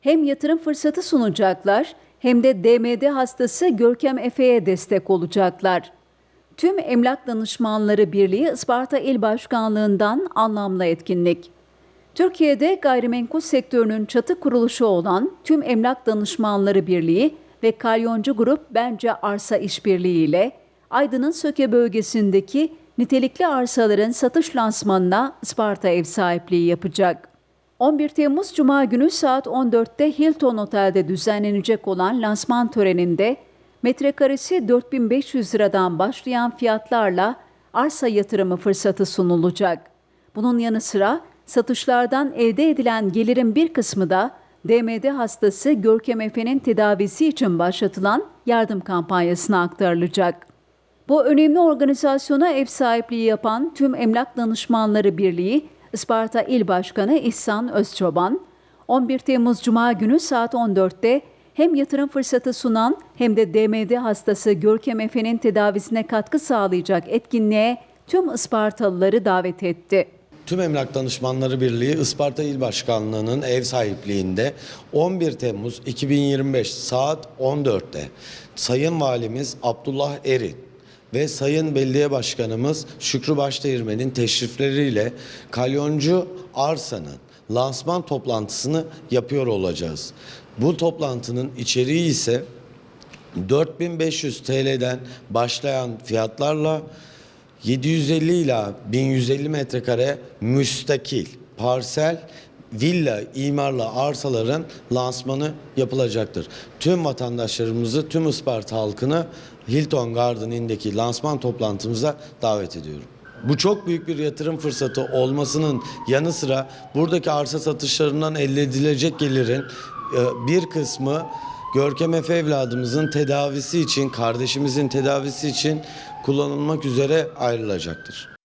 hem yatırım fırsatı sunacaklar hem de DMD hastası Görkem Efe'ye destek olacaklar. Tüm Emlak Danışmanları Birliği Isparta İl Başkanlığından anlamlı etkinlik. Türkiye'de gayrimenkul sektörünün çatı kuruluşu olan Tüm Emlak Danışmanları Birliği ve Kalyoncu Grup Bence Arsa İşbirliği ile Aydın'ın Söke bölgesindeki nitelikli arsaların satış lansmanına Isparta ev sahipliği yapacak. 11 Temmuz Cuma günü saat 14'te Hilton Otel'de düzenlenecek olan lansman töreninde metrekaresi 4500 liradan başlayan fiyatlarla arsa yatırımı fırsatı sunulacak. Bunun yanı sıra satışlardan elde edilen gelirin bir kısmı da DMD hastası Görkem Efe'nin tedavisi için başlatılan yardım kampanyasına aktarılacak. Bu önemli organizasyona ev sahipliği yapan Tüm Emlak Danışmanları Birliği Isparta İl Başkanı İhsan Özçoban, 11 Temmuz Cuma günü saat 14'te hem yatırım fırsatı sunan hem de DMD hastası Görkem Efe'nin tedavisine katkı sağlayacak etkinliğe tüm Ispartalıları davet etti. Tüm Emlak Danışmanları Birliği Isparta İl Başkanlığı'nın ev sahipliğinde 11 Temmuz 2025 saat 14'te Sayın Valimiz Abdullah Erin ve Sayın Belediye Başkanımız Şükrü Başdeğirmen'in teşrifleriyle Kalyoncu Arsa'nın lansman toplantısını yapıyor olacağız. Bu toplantının içeriği ise 4500 TL'den başlayan fiyatlarla 750 ila 1150 metrekare müstakil parsel villa imarlı arsaların lansmanı yapılacaktır. Tüm vatandaşlarımızı, tüm Isparta halkını Hilton Garden Inn'deki lansman toplantımıza davet ediyorum. Bu çok büyük bir yatırım fırsatı olmasının yanı sıra buradaki arsa satışlarından elde edilecek gelirin e, bir kısmı Görkem Efe evladımızın tedavisi için, kardeşimizin tedavisi için kullanılmak üzere ayrılacaktır.